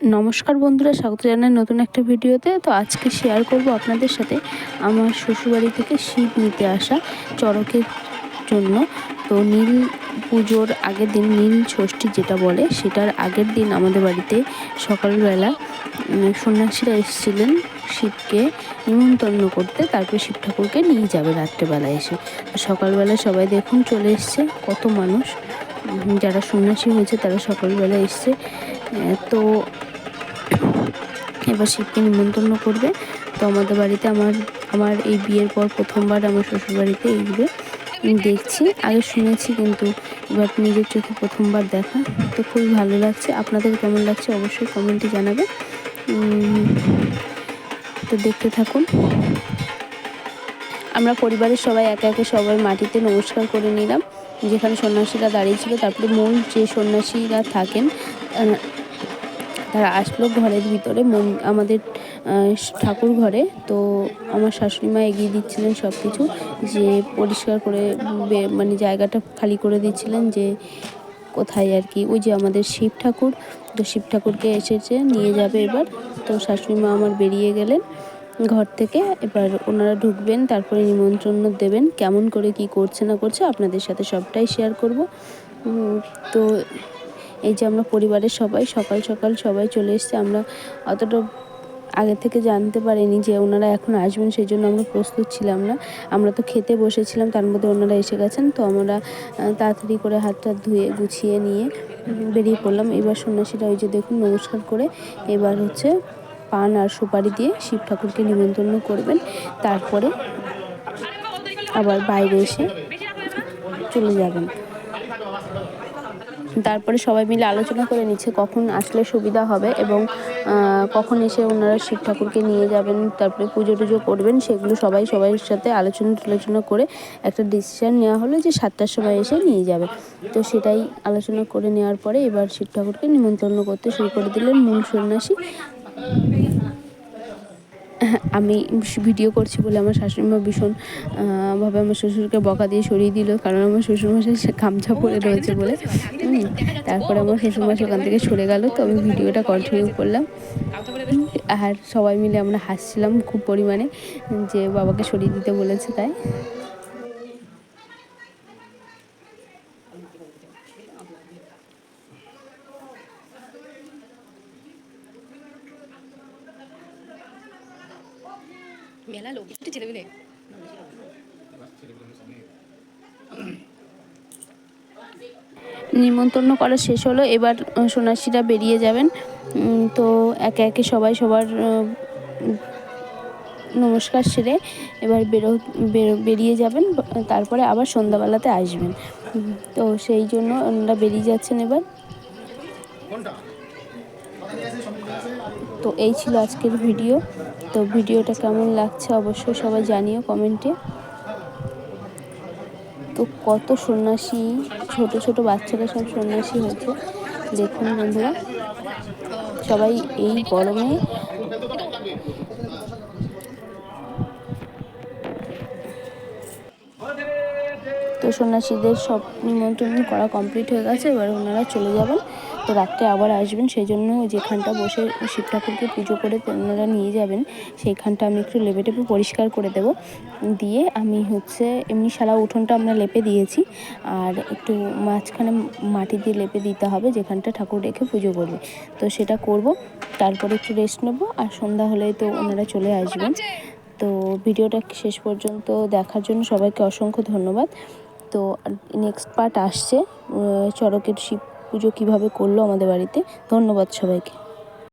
নমস্কার বন্ধুরা, স্বাগত জানাই নতুন একটা ভিডিওতে। তো আজকে শেয়ার করব আপনাদের সাথে আমার শ্বশুরবাড়ি থেকে শীত নিতে আসা চড়কের জন্য। তো নীল পুজোর আগের দিন নীল ষষ্ঠী যেটা বলে, সেটার আগের দিন আমাদের বাড়িতে সকালবেলা সন্ন্যাসীরা এসেছিলেন শিবকে নিমন্ত্রণ করতে। তারপরে শিব ঠাকুরকে নিয়ে যাবে রাত্রেবেলা এসে। সকালবেলা সবাই দেখুন চলে এসছে, কত মানুষ। যারা সন্ন্যাসী হয়েছে তারা সকালবেলা এসছে। তো এবার শিবকে নিমন্ত্রণ করবে। তো আমাদের বাড়িতে আমার আমার এই বিয়ের পর প্রথমবার আমার শ্বশুরবাড়িতে এইগুলো দেখছি, আগে শুনেছি কিন্তু এবার নিজের চোখে প্রথমবার দেখা। তো খুবই ভালো লাগছে। আপনাদের কেমন লাগছে অবশ্যই কমেন্টে জানাবে তো দেখতে থাকুন। আমরা পরিবারের সবাই একে একে সবাই মাটিতে নমস্কার করে নিলাম। যেখানে সন্ন্যাসীরা দাঁড়িয়েছিল তারপরে মূল যে সন্ন্যাসীরা থাকেন তারা আসলো ঘরের ভিতরে, মন, আমাদের ঠাকুর ঘরে। তো আমার শাশুড়ি মা এগিয়ে দিচ্ছিলেন সব কিছু যে পরিষ্কার করে মানে জায়গাটা খালি করে দিচ্ছিলেন যে কোথায় আর কি। ওই যে আমাদের শিব ঠাকুর, তো শিব ঠাকুরকে এসেছে, নিয়ে যাবে এবার। তো শাশুড়ি মা আমার বেরিয়ে গেলেন ঘর থেকে, এবার ওনারা ঢুকবেন, তারপরে নিমন্ত্রণ দেবেন, কেমন করে কি করছে না করছে আপনাদের সাথে সবটাই শেয়ার করব। তো এই যে আমরা পরিবারের সবাই, সকাল সকাল সবাই চলে এসছে। আমরা অতটা আগে থেকে জানতে পারিনি যে ওনারা এখন আসবেন, সেই জন্য আমরা প্রস্তুত ছিলাম না। আমরা তো খেতে বসেছিলাম, তার মধ্যে ওনারা এসে গেছেন। তো আমরা তাড়াতাড়ি করে হাত টাত ধুয়ে, গুছিয়ে নিয়ে বেরিয়ে পড়লাম। এবার সন্ন্যাসীরা ওই যে দেখুন, নমস্কার করে এবার হচ্ছে পান আর সুপারি দিয়ে শিব ঠাকুরকে নিমন্ত্রণ করবেন। তারপরে আবার বাইরে এসে চলে যাবেন। তারপরে সবাই মিলে আলোচনা করে নিচ্ছে কখন আসলে সুবিধা হবে এবং কখন এসে ওনারা শিব ঠাকুরকে নিয়ে যাবেন, তারপরে পুজো টুজো করবেন, সেগুলো সবাই সবাই সাথে আলোচনা টালোচনা করে একটা ডিসিশান নেওয়া হলো যে সাতটার সময় এসে নিয়ে যাবে। তো সেটাই আলোচনা করে নেওয়ার পরে এবার শিব ঠাকুরকে নিমন্ত্রণ করতে শুরু করে দিলেন মূল সন্ন্যাসী। আমি ভিডিও করছি বলে আমার শাশুড়িমা ভীষণ ভাবে আমার শ্বশুরকে বকা দিয়ে সরিয়ে দিল। কারণ আমার শ্বশুরমশাই গামছা পরে রয়েছে বলে। তারপরে আমার শ্বশুরমশাই ওখান থেকে সরে গেল। তো আমি ভিডিওটা কন্টিনিউ করলাম। আর সবাই মিলে আমরা হাসছিলাম খুব পরিমাণে যে বাবাকে সরিয়ে দিতে বলেছে তাই। মেলা লোক। ছেলেগুলো নিমন্ত্রণ করা শেষ হলো। এবার সন্ন্যাসীরা বেরিয়ে যাবেন। তো একে একে সবাই সবার নমস্কার সেরে এবার বেরো বেরিয়ে যাবেন। তারপরে আবার সন্ধ্যাবেলাতে আসবেন। তো সেই জন্য ওনারা বেরিয়ে যাচ্ছেন এবার। তো এই ছিল আজকের ভিডিও। তো ভিডিওটা কেমন লাগছে অবশ্যই সবাই জানিও কমেন্টে। তো কত সন্ন্যাসী, ছোট ছোট বাচ্চারা সব সন্ন্যাসী হয়েছে। দেখুন বন্ধুরা, সবাই এই গরমে তো সন্ন্যাসীদের সব নিমন্ত্রণ করা কমপ্লিট হয়ে গেছে, এবার ওনারা চলে যাবেন। তো রাত্রে আবার আসবেন সেই জন্য যেখানটা বসে শিব ঠাকুরকে পুজো করে ওনারা নিয়ে যাবেন, সেইখানটা আমি একটু লেপে টেপে পরিষ্কার করে দেব। দিয়ে আমি হচ্ছে এমনি সারা উঠোনটা আমরা লেপে দিয়েছি, আর একটু মাঝখানে মাটি দিয়ে লেপে দিতে হবে, যেখানটা ঠাকুর রেখে পুজো করবে। তো সেটা করব, তারপরে একটু রেস্ট নেব, আর সন্ধ্যা হলেই তো ওনারা চলে আসবেন। তো ভিডিওটা শেষ পর্যন্ত দেখার জন্য সবাইকে অসংখ্য ধন্যবাদ। তো নেক্সট পার্ট আসছে চড়কের শিব পুজো কীভাবে করল আমাদের বাড়িতে। ধন্যবাদ সবাইকে।